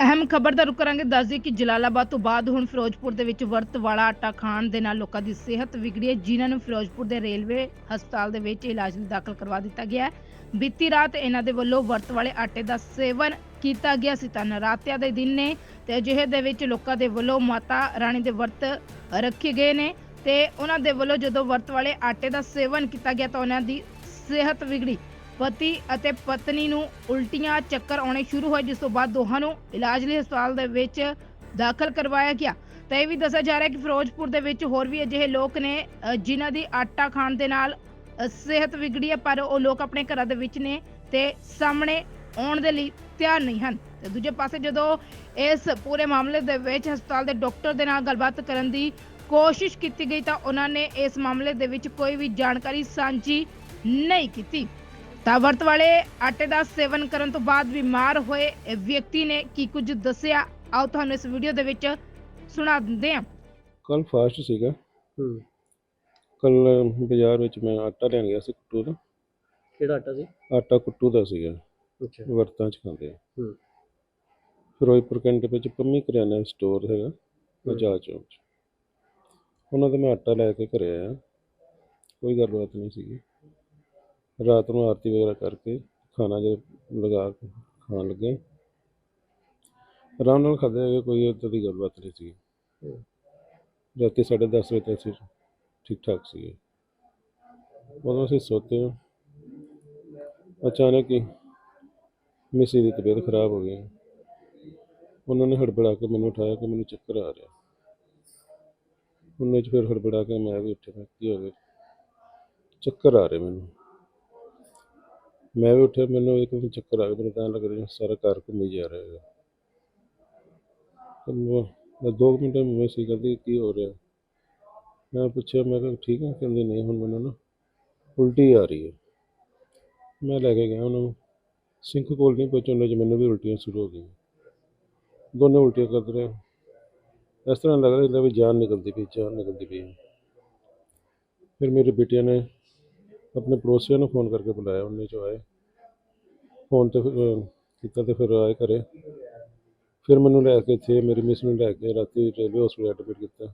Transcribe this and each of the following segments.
ਅਹਿਮ ਖਬਰ ਦਾ ਰੁਕ ਕਰਾਂਗੇ, ਦੱਸ ਦਈਏ ਕਿ ਜਲਾਲਾਬਾਦ ਤੋਂ ਬਾਅਦ ਹੁਣ ਫਿਰੋਜ਼ਪੁਰ ਦੇ ਵਿੱਚ ਵਰਤ ਵਾਲਾ ਆਟਾ ਖਾਣ ਦੇ ਨਾਲ ਲੋਕਾਂ ਦੀ ਸਿਹਤ ਵਿਗੜੀ ਹੈ, ਜਿਨ੍ਹਾਂ ਨੂੰ ਫਿਰੋਜ਼ਪੁਰ ਦੇ ਰੇਲਵੇ ਹਸਪਤਾਲ ਦੇ ਵਿੱਚ ਇਲਾਜ ਲਈ ਦਾਖਲ ਕਰਵਾ ਦਿੱਤਾ ਗਿਆ ਹੈ। ਬੀਤੀ ਰਾਤ ਇਹਨਾਂ ਦੇ ਵੱਲੋਂ ਵਰਤ ਵਾਲੇ ਆਟੇ ਦਾ ਸੇਵਨ ਕੀਤਾ ਗਿਆ ਸੀ, ਤਾਂ ਨਰਾਤਿਆਂ ਦੇ ਦਿਨ ਨੇ ਤੇ ਅਜਿਹੇ ਦੇ ਵਿੱਚ ਲੋਕਾਂ ਦੇ ਵੱਲੋਂ ਮਾਤਾ ਰਾਣੀ ਦੇ ਵਰਤ ਰੱਖੇ ਗਏ ਨੇ ਤੇ ਉਹਨਾਂ ਦੇ ਵੱਲੋਂ ਜਦੋਂ ਵਰਤ ਵਾਲੇ ਆਟੇ ਦਾ ਸੇਵਨ ਕੀਤਾ ਗਿਆ ਤਾਂ ਉਹਨਾਂ ਦੀ ਸਿਹਤ ਵਿਗੜੀ। ਪਤੀ ਅਤੇ ਪਤਨੀ ਨੂੰ ਉਲਟੀਆਂ ਚੱਕਰ ਆਉਣੇ ਸ਼ੁਰੂ ਹੋਏ ਜਿਸ ਤੋਂ ਬਾਅਦ ਦੋਹਾਂ ਨੂੰ ਇਲਾਜ ਲਈ ਹਸਪਤਾਲ ਦੇ ਵਿੱਚ ਦਾਖਲ ਕਰਵਾਇਆ ਗਿਆ। ਤਾਂ ਇਹ ਵੀ ਦੱਸਿਆ ਜਾ ਰਿਹਾ ਹੈ ਕਿ ਫਿਰੋਜ਼ਪੁਰ ਦੇ ਵਿੱਚ ਹੋਰ ਵੀ ਅਜਿਹੇ ਲੋਕ ਨੇ ਅ, ਜਿਨ੍ਹਾਂ ਦੀ ਆਟਾ ਖਾਣ ਦੇ ਨਾਲ ਅ, ਸਿਹਤ ਵਿਗੜੀ ਹੈ ਪਰ ਉਹ ਲੋਕ ਆਪਣੇ ਘਰਾਂ ਦੇ ਵਿੱਚ ਨੇ ਤੇ ਸਾਹਮਣੇ ਆਉਣ ਦੇ ਲਈ ਤਿਆਰ ਨਹੀਂ ਹਨ। ਤੇ ਦੂਜੇ ਪਾਸੇ ਜਦੋਂ ਇਸ ਪੂਰੇ ਮਾਮਲੇ ਦੇ ਵਿੱਚ ਹਸਪਤਾਲ ਦੇ ਡਾਕਟਰ ਦੇ ਨਾਲ ਗੱਲਬਾਤ ਕਰਨ ਦੀ ਕੋਸ਼ਿਸ਼ ਕੀਤੀ ਗਈ ਤਾਂ ਉਹਨਾਂ ਨੇ ਇਸ ਮਾਮਲੇ ਦੇ ਵਿੱਚ ਕੋਈ ਵੀ ਜਾਣਕਾਰੀ ਸਾਂਝੀ ਨਹੀਂ ਕੀਤੀ। ਤਾਂ ਵਰਤ ਵਾਲੇ ਆਟੇ ਦਾ ਸੇਵਨ ਕਰਨ ਤੋਂ ਬਾਅਦ ਬਿਮਾਰ ਹੋਏ ਇਹ ਵਿਅਕਤੀ ਨੇ ਕੀ ਕੁਝ ਦੱਸਿਆ? ਆਓ ਤੁਹਾਨੂੰ ਇਸ ਵੀਡੀਓ ਦੇ ਵਿੱਚ ਸੁਣਾ ਦਿੰਦੇ ਹਾਂ। ਕੱਲ ਫਾਸਟ ਸੀਗਾ। ਹੂੰ। ਕੱਲ ਬਾਜ਼ਾਰ ਵਿੱਚ ਮੈਂ ਆਟਾ ਲੈਣ ਗਿਆ ਸੀ ਕੁੱਟੂ ਦਾ ਕਿਹੜਾ ਆਟਾ ਸੀ? ਆਟਾ ਕੁੱਟੂ ਦਾ ਸੀਗਾ। ਅੱਛਾ। ਵਰਤਾਂ ਚ ਖਾਂਦੇ ਆ। ਹੂੰ। ਫਿਰੋਜ਼ਪੁਰ ਕੈਂਟ ਵਿੱਚ ਪੰਮੀ ਕਰਿਆਨਾ ਸਟੋਰ ਹੈਗਾ ਬਜਾਜ ਚੌਂਕ 'ਚ। ਉਹਨਾਂ ਦਾ ਮੈਂ ਆਟਾ ਲੈ ਕੇ ਘਰੇ ਆਇਆ। ਕੋਈ ਗੱਲਬਾਤ ਨਹੀਂ ਸੀਗੀ। ਰਾਤ ਨੂੰ ਆਰਤੀ ਵਗੈਰਾ ਕਰਕੇ ਖਾਣਾ ਜੇ ਲਗਾ ਕੇ ਖਾਣ ਲੱਗੇ। ਆਰਾਮ ਨਾਲ ਖਾਦੇ ਹੈਗੇ ਕੋਈ ਏਦਾਂ ਦੀ ਗੱਲਬਾਤ ਨਹੀਂ ਸੀ ਰਾਤੀ ਸਾਢੇ ਦਸ ਵਜੇ ਤੱਕ ਅਸੀਂ ਠੀਕ ਠਾਕ ਸੀਗੇ। ਉਦੋਂ ਅਸੀਂ ਸੋਤੇ ਅਚਾਨਕ ਹੀ ਮਿਸੀ ਦੀ ਤਬੀਅਤ ਖਰਾਬ ਹੋ ਗਈ। ਉਹਨਾਂ ਨੇ ਹੜਬੜਾ ਕੇ ਮੈਨੂੰ ਉਠਾਇਆ ਕਿ ਮੈਨੂੰ ਚੱਕਰ ਆ ਰਿਹਾ। ਉਹਨੇ ਚ ਫਿਰ ਹੜਬੜਾ ਕੇ ਮੈਂ ਵੀ ਉੱਠਿਆ, ਮੈਂ ਕੀ ਹੋ ਗਿਆ? ਚੱਕਰ ਆ ਰਹੇ ਮੈਨੂੰ। ਮੈਂ ਵੀ ਉੱਠਿਆ, ਮੈਨੂੰ ਇੱਕਦਮ ਚੱਕਰ ਆ ਗਿਆ, ਮੈਨੂੰ ਤਾਂ ਲੱਗ ਰਿਹਾ ਸਾਰਾ ਘਰ ਘੁੰਮੀ ਜਾ ਰਿਹਾ ਹੈਗਾ। ਤੇ ਮੈਂ ਮੈਂ ਦੋ ਕੁ ਮਿੰਟ ਮੈਂ ਸੀ ਕਰਦੀ, ਕੀ ਹੋ ਰਿਹਾ? ਮੈਂ ਪੁੱਛਿਆ, ਮੈਂ ਕਿਹਾ ਠੀਕ ਹੈ ਕਹਿੰਦੇ ਨਹੀਂ, ਹੁਣ ਮੈਨੂੰ ਨਾ ਉਲਟੀ ਆ ਰਹੀ ਹੈ। ਮੈਂ ਲੈ ਕੇ ਗਿਆ ਉਹਨਾਂ ਨੂੰ ਸਿੰਕ ਕੋਲ ਨਹੀਂ ਪਹੁੰਚਣ ਚ ਮੈਨੂੰ ਵੀ ਉਲਟੀਆਂ ਸ਼ੁਰੂ ਹੋ ਗਈਆਂ। ਦੋਨੇ ਉਲਟੀਆਂ ਕਰਦੇ ਰਹੇ। ਇਸ ਤਰ੍ਹਾਂ ਲੱਗ ਰਿਹਾ ਜਿੱਦਾਂ ਵੀ ਜਾਨ ਨਿਕਲਦੀ ਪਈ, ਜਾਨ ਨਿਕਲਦੀ ਪਈ ਫਿਰ ਮੇਰੇ ਬੇਟਿਆਂ ਨੇ ਆਪਣੇ ਪੜੋਸੀਆਂ ਨੂੰ ਫੋਨ ਕਰਕੇ ਬੁਲਾਇਆ, ਉਹਨੇ ਜੋ ਆਏ। ਫੋਨ ਤੇ ਅਹ, ਕੀਤਾ ਤੇ ਫਿਰ ਆਏ ਘਰੇ। ਫਿਰ ਮੈਨੂੰ ਲੈ ਕੇ ਇੱਥੇ ਮੇਰੀ ਮਿਸ ਨੂੰ ਲੈ ਕੇ ਰਾਤੀ ਰੇਲਵੇ ਹਸਪੀਟਲ ਐਡਮਿਟ ਕੀਤਾ।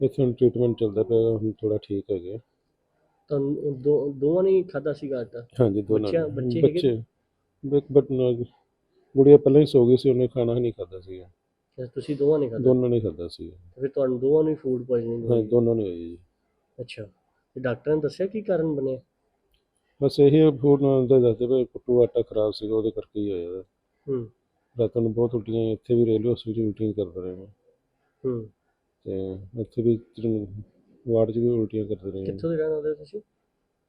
ਇੱਥੇ ਹੁਣ ਟ੍ਰੀਟਮੈਂਟ ਚੱਲਦਾ ਪਿਆ ਹੁਣ ਥੋੜਾ ਠੀਕ ਹੋ ਗਿਆ ਤਾਂ ਦੋ ਦੋਵਾਂ ਨੇ ਖਾਦਾ ਸੀਗਾ ਆਟਾ? ਹਾਂਜੀ ਦੋਨਾਂ ਬੱਚਿਆਂ- ਨੇ। ਬੱਚੇ। ਹੈਗੇ? ਬੱਚੇ ਬਟ ਬਟ ਨਾ ਗੁੜੀਆ ਪਹਿਲਾਂ ਹੀ ਸੋ ਗਈ ਸੀ ਉਹਨੇ ਖਾਣਾ ਹੀ ਨਹੀਂ ਖਾਦਾ ਤੇ ਤੁਸੀਂ ਦੋਵਾਂ ਨੇ ਖਾਦਾ ਦੋਨਾਂ ਨੇ ਖਾਦਾ ਸੀ ਫਿਰ ਤੁਹਾਨੂੰ ਦੋਵਾਂ ਨੂੰ ਫੂਡ ਪੋਇਜ਼ਨਿੰਗ ਹਾਂ ਹੋਈ? ਦੋਨਾਂ ਨੇ ਹੋਈ ਜੀ। ਅੱਛਾ। ਤੇ ਡਾਕਟਰ ਨੇ ਦੱਸਿਆ ਕੀ ਕਾਰਨ ਬਣਿਆ? ਬਸ ਇਹੀ ਫੂਡ ਨਾਲ ਦਾ ਦੱਸਦੇ ਪਏ ਪੁੱਟੂ ਆਟਾ ਖਰਾਬ ਸੀਗਾ ਉਹਦੇ ਕਰਕੇ ਹੀ ਹੋਇਆ। ਹੂੰ। ਰਾਤਾਂ ਨੂੰ ਬਹੁਤ ਉਲਟੀਆਂ ਇੱਥੇ ਵੀ ਰੇਲਵੇ ਹਸਪੀਟਲ ਉਲਟੀਆਂ ਕਰਦਾ ਰਿਹਾ ਮੈਂ। ਹੂੰ। ਤੇ ਇੱਥੇ ਵੀ ਵਾਰਡ 'ਚ ਵੀ ਉਲਟੀਆਂ ਕਰਦੇ ਰਹੇ। ਕਿੱਥੋਂ ਦੇ ਰਹਿਣ ਵਾਲੇ ਹੋ ਤੁਸੀਂ?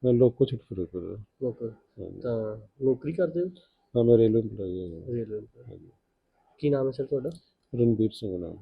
ਮੈਂ ਲੋਕੋ ਛੁੱਟ ਫਿਰ ਹਾਂਜੀ। ਤਾਂ ਨੌਕਰੀ ਕਰਦੇ ਹੋ? ਹਾਂ ਮੈਂ ਰੇਲਵੇ ਇੰਪਲਾਈ ਹਾਂ ਰੇਲਵੇ ਕੀ ਨਾਮ ਹੈ ਸਰ ਤੁਹਾਡਾ? ਰਣਬੀਰ ਸਿੰਘ ਨਾਮ।